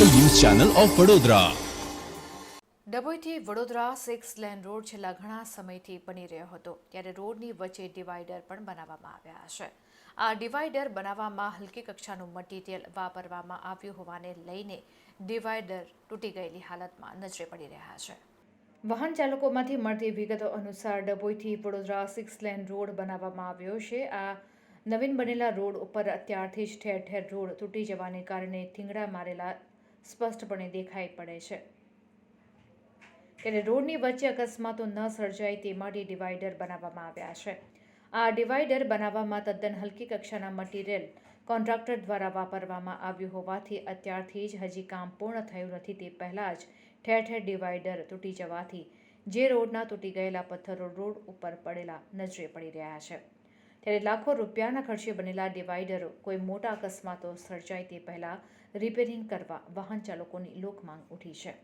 Channel of Vadodara. ડભોઈથી Vadodara six lane road છેલ્લા ઘણા સમયથી બની રહ્યો હતો ત્યારે રોડની વચ્ચે ડિવાઈડર પણ બનાવવામાં આવ્યા છે. આ ડિવાઈડર બનાવવામાં હલકી કક્ષાનું મટીરિયલ વાપરવામાં આવ્યું હોવાને લઈને ડિવાઈડર તૂટી ગયેલી હાલતમાં નજરે પડી રહ્યા છે. વાહન ચાલકોમાંથી મળતી વિગતો અનુસાર ડભોઈથી વડોદરા સિક્સ લેન રોડ બનાવવામાં આવ્યો છે. આ નવીન બનેલા રોડ ઉપર અત્યારથી જ ઠેર ઠેર રોડ તૂટી જવાને કારણે થીંગડા મારેલા સ્પષ્ટપણે દેખાઈ પડે છે. ત્યારે રોડની વચ્ચે અકસ્માતો ન સર્જાય તે માટે ડિવાઈડર બનાવવામાં આવ્યા છે. આ ડિવાઈડર બનાવવામાં તદ્દન હલકી કક્ષાના મટીરિયલ કોન્ટ્રાક્ટર દ્વારા વાપરવામાં આવ્યું હોવાથી અત્યારથી જ હજી કામ પૂર્ણ થયું નથી તે પહેલાં જ ઠેર ઠેર ડિવાઈડર તૂટી જવાથી જે રોડના તૂટી ગયેલા પથ્થરો રોડ ઉપર પડેલા નજરે પડી રહ્યા છે. ત્યારે લાખો રૂપિયાના ખર્ચે બનેલા ડિવાઈડરો કોઈ મોટા અકસ્માતો સર્જાય તે પહેલાં રિપેરિંગ કરવા વાહન ચાલકોની લોકમાંગ ઉઠી છે.